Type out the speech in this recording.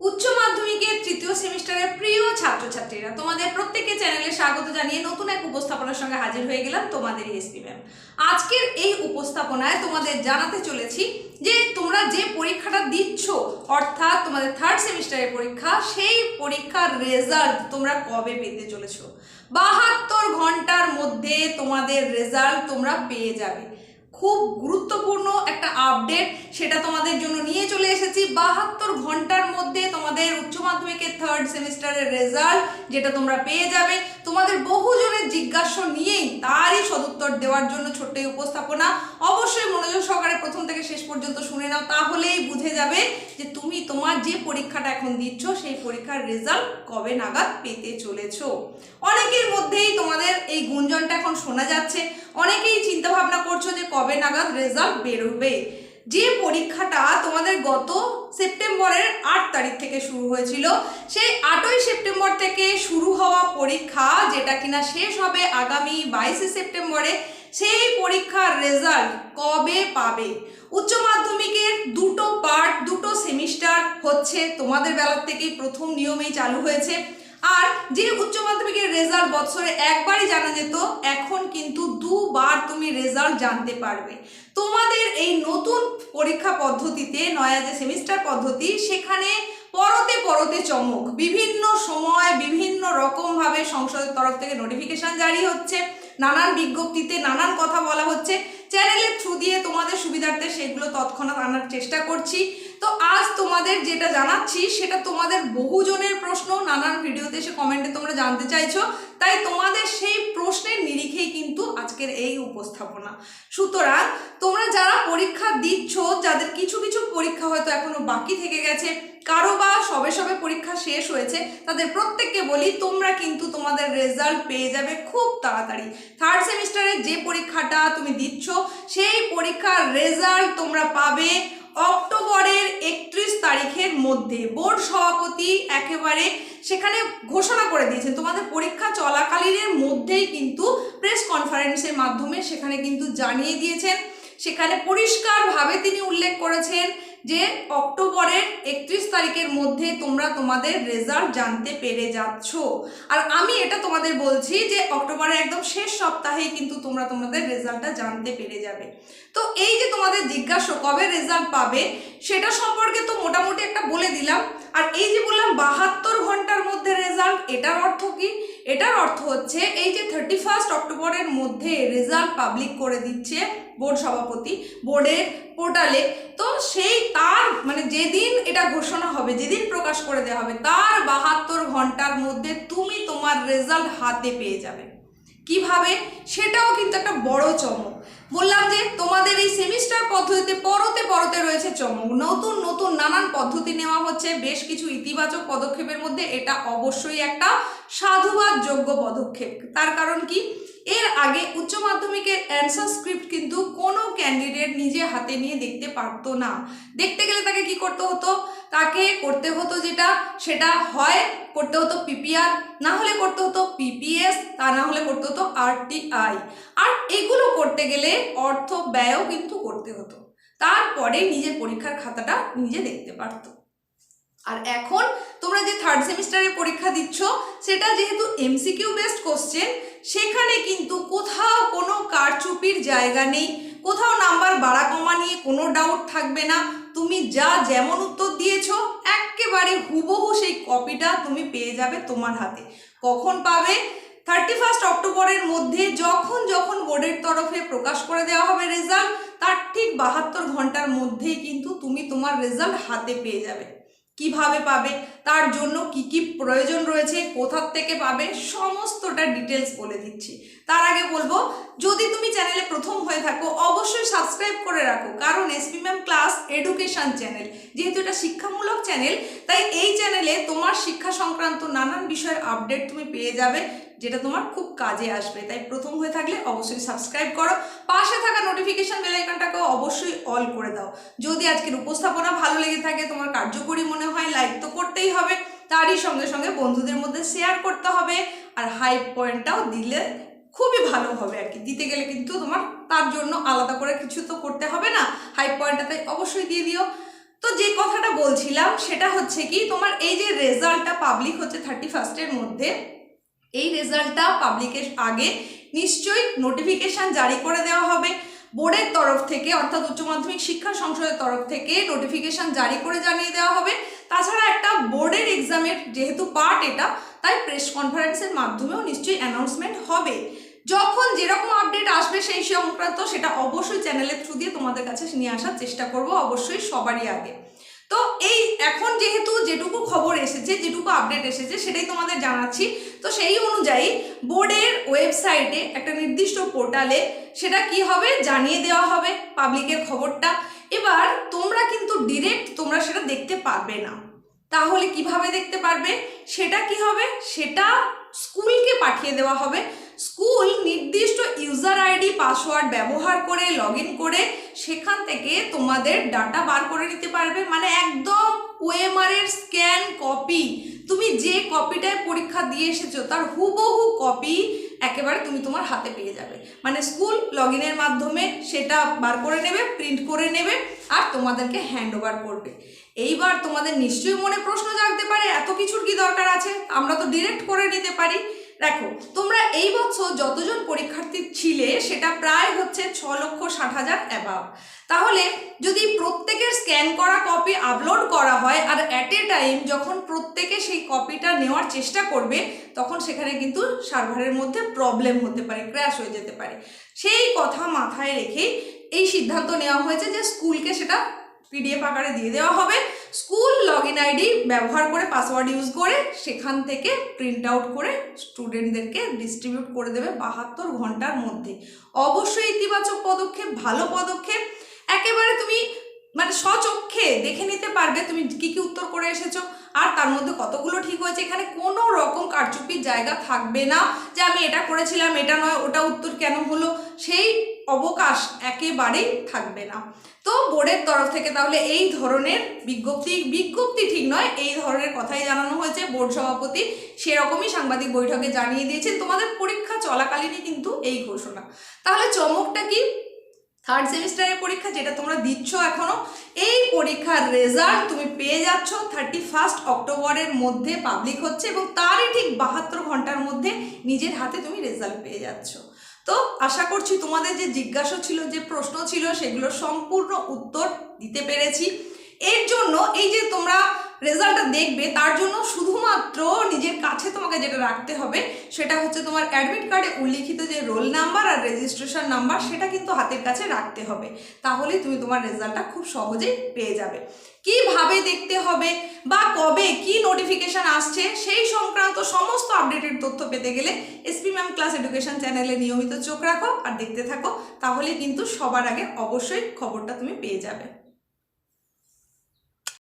উচ্চ মাধ্যমিকের তৃতীয় সেমিস্টারের প্রিয় ছাত্রছাত্রীরা, তোমাদের প্রত্যেককে চ্যানেলে স্বাগত জানিয়ে নতুন এক উপস্থাপনার সঙ্গে হাজির হয়ে গেলাম তোমাদের এসপি ম্যাম। আজকের এই উপস্থাপনায় তোমাদের জানাতে চলেছি যে তোমরা যে পরীক্ষাটা দিচ্ছ, অর্থাৎ তোমাদের থার্ড সেমিস্টারের পরীক্ষা, সেই পরীক্ষার রেজাল্ট তোমরা কবে পেতে চলেছ? বাহাত্তর ঘণ্টার মধ্যে তোমাদের রেজাল্ট তোমরা পেয়ে যাবে। খুব গুরুত্বপূর্ণ একটা আপডেট সেটা তোমাদের জন্য নিয়ে চলে এসেছি। বাহাত্তর ঘণ্টার মধ্যে তোমাদের উচ্চ মাধ্যমিকের থার্ড সেমিস্টারের রেজাল্ট যেটা তোমরা পেয়ে যাবে। তোমাদের বহুজনের জিজ্ঞাসা নিয়েই তারই সদুত্তর দেওয়ার জন্য ছোট্ট এই উপস্থাপনা। অবশ্যই মনোযোগ সহকারে প্রথম থেকে শেষ পর্যন্ত শুনে নাও, তাহলেই বুঝে যাবে যে তুমি তোমার যে পরীক্ষাটা এখন দিচ্ছ, সেই পরীক্ষার রেজাল্ট কবে নাগাদ পেতে চলেছো। অনেকের মধ্যেই তোমাদের এই গুঞ্জনটা এখন শোনা যাচ্ছে। অনেকেই চিন্তা ভাবনা করছ যে কবে নাগাদ রেজাল্ট বেরোবে। যে পরীক্ষাটা তোমাদের গত সেপ্টেম্বরের আট তারিখ থেকে শুরু হয়েছিল, সেই আটই সেপ্টেম্বর থেকে শুরু হওয়া পরীক্ষা যেটা কিনা শেষ হবে আগামী বাইশে সেপ্টেম্বরে, সেই পরীক্ষার রেজাল্ট কবে পাবে? উচ্চ মাধ্যমিকের দুটো পার্ট দুটো সেমিস্টার হচ্ছে তোমাদের বেলার থেকেই প্রথম নিয়মেই চালু হয়েছে। আর যে উচ্চ মাধ্যমিকের রেজাল্ট বছরে একবারই জানা যেত, এখন কিন্তু দুবার তুমি রেজাল্ট জানতে পারবে। তোমাদের এই নতুন পরীক্ষা পদ্ধতিতে, নয়া যে সেমিস্টার পদ্ধতি, সেখানে পরতে পরতে চমক। বিভিন্ন সময় বিভিন্ন রকমভাবে সংসদের তরফ থেকে নোটিফিকেশন জারি হচ্ছে, নানান বিজ্ঞপ্তিতে নানান কথা বলা হচ্ছে। চ্যানেলের থ্রু দিয়ে তোমাদের সুবিধার্থে সেগুলো তৎক্ষণাৎ আনার চেষ্টা করছি। তো আজ তোমাদের যেটা জানাচ্ছি, সেটা তোমাদের বহুজনের প্রশ্ন। নানান ভিডিওতে এসে কমেন্টে তোমরা জানতে চাইছো। তাই তোমাদের সেই প্রশ্নের নিরিখেই কিন্তু আজকের এই উপস্থাপনা। সুতরাং তোমরা যারা পরীক্ষা দিচ্ছ, যাদের কিছু কিছু পরীক্ষা হয়তো এখনও বাকি থেকে গেছে, কারও বা সবে সবে পরীক্ষা শেষ হয়েছে, তাদের প্রত্যেককে বলি, তোমরা কিন্তু তোমাদের রেজাল্ট পেয়ে যাবে খুব তাড়াতাড়ি। থার্ড সেমিস্টারের যে পরীক্ষাটা তুমি দিচ্ছ, সেই পরীক্ষার রেজাল্ট তোমরা পাবে অক্টোবরের একত্রিশ তারিখের মধ্যে বোর্ড সভাপতি একেবারে সেখানে ঘোষণা করে দিয়েছেন। তোমাদের পরীক্ষা চলাকালীনের মধ্যেই কিন্তু প্রেস কনফারেন্সের মাধ্যমে সেখানে কিন্তু জানিয়ে দিয়েছেন। সেখানে পরিষ্কারভাবে তিনি উল্লেখ করেছেন যে অক্টোবরের একত্রিশ তারিখের মধ্যে তোমরা তোমাদের রেজাল্ট জানতে পেরে যাচ্ছ। আর আমি এটা তোমাদের বলছি যে অক্টোবরের একদম শেষ সপ্তাহেই কিন্তু তোমরা তোমাদের রেজাল্টটা জানতে পেরে যাবে। তো এই যে তোমাদের জিজ্ঞাসা, কবে রেজাল্ট পাবে, সেটা সম্পর্কে তো মোটামুটি একটা বলে দিলাম। আর এই যে বললাম বাহাত্তর ঘণ্টার মধ্যে রেজাল্ট এটার অর্থ কি? এটার অর্থ হচ্ছে এই যে থার্টি ফার্স্ট অক্টোবরের মধ্যে রেজাল্ট পাবলিক করে দিচ্ছে বোর্ড সভাপতি বোর্ডের পোর্টালে তো সেই তার মানে যেদিন এটা ঘোষণা হবে, যেদিন প্রকাশ করে দেওয়া হবে, তার বাহাত্তর ঘণ্টার মধ্যে তুমি তোমার রেজাল্ট হাতে পেয়ে যাবে। কীভাবে? সেটাও কিন্তু একটা বড় চমক। বললাম যে, তোমাদের এই সেমিস্টার পদ্ধতিতে পরতে পরতে রয়েছে চমক। নতুন নতুন, নানান পদ্ধতি নেওয়া হচ্ছে। বেশ কিছু ইতিবাচক পদক্ষেপের মধ্যে এটা অবশ্যই একটা সাধুবাদ যোগ্য পদক্ষেপ। তার কারণ কি? এর আগে উচ্চ মাধ্যমিকের অ্যান্সার স্ক্রিপ্ট কিন্তু কোনো ক্যান্ডিডেট নিজে হাতে নিয়ে দেখতে পারতো না। দেখতে গেলে তাকে কি করতে হতো? তাকে করতে হতো যেটা, সেটা হয় করতে হতো পিপিআর না হলে করতে হতো পিপিএস তা না হলে করতে হতো আরটিআই আর এগুলো করতে গেলে অর্থ ব্যয়ও কিন্তু করতে হতো। তারপরে নিজের পরীক্ষার খাতাটা নিজে দেখতে পারতো। আর এখন তোমরা যে থার্ড সেমিস্টারের পরীক্ষা দিচ্ছ, সেটা যেহেতু এমসিকিউ বেসড কোশ্চেন সেখানে কিন্তু কোথাও কোনো কারচুপির জায়গা নেই। কোথাও নাম্বার বাড়া কমা নিয়ে কোনো ডাউট থাকবে না। তুমি যা যেমন উত্তর দিয়েছ, একেবারে হুবহু সেই কপিটা তুমি পেয়ে যাবে তোমার হাতে। কখন পাবে? থার্টি ফার্স্ট অক্টোবরের মধ্যে যখন যখন বোর্ডের তরফে প্রকাশ করে দেওয়া হবে রেজাল্ট তার ঠিক বাহাত্তর ঘণ্টার মধ্যেই কিন্তু তুমি তোমার রেজাল্ট হাতে পেয়ে যাবে। কীভাবে পাবে, তার জন্য কি কি প্রয়োজন রয়েছে কোথার থেকে পাবে, সমস্তটা ডিটেলস বলে দিচ্ছি। তার আগে বলব, যদি তুমি চ্যানেলে প্রথম হয়ে থাকো, অবশ্যই সাবস্ক্রাইব করে রাখো, কারণ SP ma'am class education channel যেহেতু এটা শিক্ষামূলক চ্যানেল তাই এই চ্যানেলে তোমার শিক্ষা সংক্রান্ত নানান বিষয়ের আপডেট তুমি পেয়ে যাবে। যেটা তোমার খুব কাজে আসবে। তাই প্রথম হয়ে থাকলে অবশ্যই সাবস্ক্রাইব করো। পাশে থাকা নোটিফিকেশান বেল আইকনটাকেও অবশ্যই অল করে দাও। যদি আজকের উপস্থাপনা ভালো লেগে থাকে, তোমার কার্যকরী মনে হয় লাইক তো করতেই হবে। তারই সঙ্গে সঙ্গে বন্ধুদের মধ্যে শেয়ার করতে হবে। আর হাই পয়েন্টটাও দিলে খুবই ভালো হবে আর কি। দিতে গেলে কিন্তু তোমার, তার জন্য আলাদা করে কিছু তো করতে হবে না। হাই পয়েন্টটা তাই অবশ্যই দিয়ে দিও। তো যে কথাটা বলছিলাম, সেটা হচ্ছে কি, তোমার এই যে রেজাল্টটা পাবলিক হচ্ছে থার্টি ফার্স্টের মধ্যে এই রেজাল্টটা পাবলিকের আগে নিশ্চয়ই নোটিফিকেশন জারি করে দেওয়া হবে। বোর্ডের তরফ থেকে অর্থাৎ উচ্চ মাধ্যমিক শিক্ষা সংসদের তরফ থেকে নোটিফিকেশন জারি করে জানিয়ে দেওয়া হবে। তাছাড়া একটা বোর্ডের এক্সামের যেহেতু পার্ট এটা, তাই প্রেস কনফারেন্সের মাধ্যমেও নিশ্চয়ই অ্যানাউন্সমেন্ট হবে। যখন যেরকম আপডেট আসবে সেই সংক্রান্ত সেটা অবশ্যই চ্যানেলের থ্রু দিয়ে তোমাদের কাছে নিয়ে আসার চেষ্টা করব, অবশ্যই সবারই আগে। তো এই এখন যেহেতু যেটুকু খবর এসেছে, যেটুকু আপডেট এসেছে, সেটাই তোমাদের জানাচ্ছি। তো সেই অনুযায়ী বোর্ডের ওয়েবসাইটে একটা নির্দিষ্ট পোর্টালে সেটা কি হবে জানিয়ে দেওয়া হবে পাবলিকের খবরটা। এবার তোমরা কিন্তু ডিরেক্ট তোমরা সেটা দেখতে পারবে না। তাহলে কীভাবে দেখতে পারবে? সেটা কি হবে? সেটা স্কুলকে পাঠিয়ে দেওয়া হবে। স্কুল নির্দিষ্ট ইউজার আইডি পাসওয়ার্ড ব্যবহার করে লগ করে সেখান থেকে তোমাদের ডাটা বার করে নিতে পারবে। মানে একদম ওএমআর এর স্ক্যান কপি তুমি যে কপিটায় পরীক্ষা দিয়ে এসেছ, তার হুবহু কপি একেবারে তুমি তোমার হাতে পেয়ে যাবে। মানে স্কুল লগ মাধ্যমে সেটা বার করে নেবে প্রিন্ট করে নেবে, আর তোমাদেরকে হ্যান্ড ওভার করবে। এইবার তোমাদের নিশ্চয়ই মনে প্রশ্ন জাগতে পারে, এত কিছুর কি দরকার আছে? আমরা তো ডিরেক্ট করে নিতে পারি। দেখো, তোমরা এই বছর যতজন পরীক্ষার্থী ছিলে, সেটা প্রায় হচ্ছে ছ লক্ষ ষাট হাজার অ্যাবাভ তাহলে যদি প্রত্যেকের স্ক্যান করা কপি আপলোড করা হয়, আর অ্যাট এ টাইম যখন প্রত্যেকে সেই কপিটা নেওয়ার চেষ্টা করবে, তখন সেখানে কিন্তু সার্ভারের মধ্যে প্রবলেম হতে পারে ক্র্যাশ হয়ে যেতে পারে। সেই কথা মাথায় রেখেই এই সিদ্ধান্ত নেওয়া হয়েছে যে স্কুলকে সেটা পিডিএফ আকারে দিয়ে দেওয়া হবে। স্কুল লগ ইন আইডি ব্যবহার করে পাসওয়ার্ড ইউজ করে সেখান থেকে প্রিন্ট আউট করে স্টুডেন্টদেরকে ডিস্ট্রিবিউট করে দেবে বাহাত্তর ঘণ্টার মধ্যে। অবশ্যই ইতিবাচক পদক্ষেপ, ভালো পদক্ষেপ। একেবারে তুমি মানে স্বচক্ষে দেখে নিতে পারবে তুমি কি কি উত্তর করে এসেছ আর তার মধ্যে কতগুলো ঠিক হয়েছে। এখানে কোনো রকম কারচুপির জায়গা থাকবে না যে আমি এটা করেছিলাম, এটা নয়, ওটা উত্তর কেন হলো। সেই অবকাশ একেবারেই থাকবে না। তো বোর্ডের তরফ থেকে তাহলে এই ধরনের বিজ্ঞপ্তি বিজ্ঞপ্তি ঠিক নয়, এই ধরনের কথাই জানানো হয়েছে বোর্ড সভাপতি। সেরকমই সাংবাদিক বৈঠকে জানিয়ে দিয়েছেন, তোমাদের পরীক্ষা চলাকালীনই কিন্তু এই ঘোষণা। তাহলে চমকটা কি? থার্ড সেমিস্টারের পরীক্ষা যেটা তোমরা দিচ্ছ এখনও এই পরীক্ষার রেজাল্ট তুমি পেয়ে যাচ্ছ থার্টি ফার্স্ট অক্টোবরের মধ্যে পাবলিক হচ্ছে এবং তারই ঠিক বাহাত্তর ঘণ্টার মধ্যে নিজের হাতে তুমি রেজাল্ট পেয়ে যাচ্ছ। তো আশা করছি তোমাদের যে জিজ্ঞাসা ছিল, যে প্রশ্ন ছিল সেগুলো সম্পূর্ণ উত্তর দিতে পেরেছি। এর জন্য এই যে তোমরা রেজাল্টটা দেখবে, তার জন্য শুধুমাত্র নিজের কাছে তোমাকে যেটা রাখতে হবে, সেটা হচ্ছে তোমার অ্যাডমিট কার্ডে উল্লিখিত যে রোল নাম্বার আর রেজিস্ট্রেশন নাম্বার, সেটা কিন্তু হাতের কাছে রাখতে হবে। তাহলেই তুমি তোমার রেজাল্টটা খুব সহজেই পেয়ে যাবে। কীভাবে দেখতে হবে বা কবে কি নোটিফিকেশন আসছে, সেই সংক্রান্ত সমস্ত আপডেটেড তথ্য পেতে গেলে এসপি ম্যাম ক্লাস এডুকেশন চ্যানেলে নিয়মিত চোখ রাখো আর দেখতে থাকো, তাহলে কিন্তু সবার আগে অবশ্যই খবরটা তুমি পেয়ে যাবে।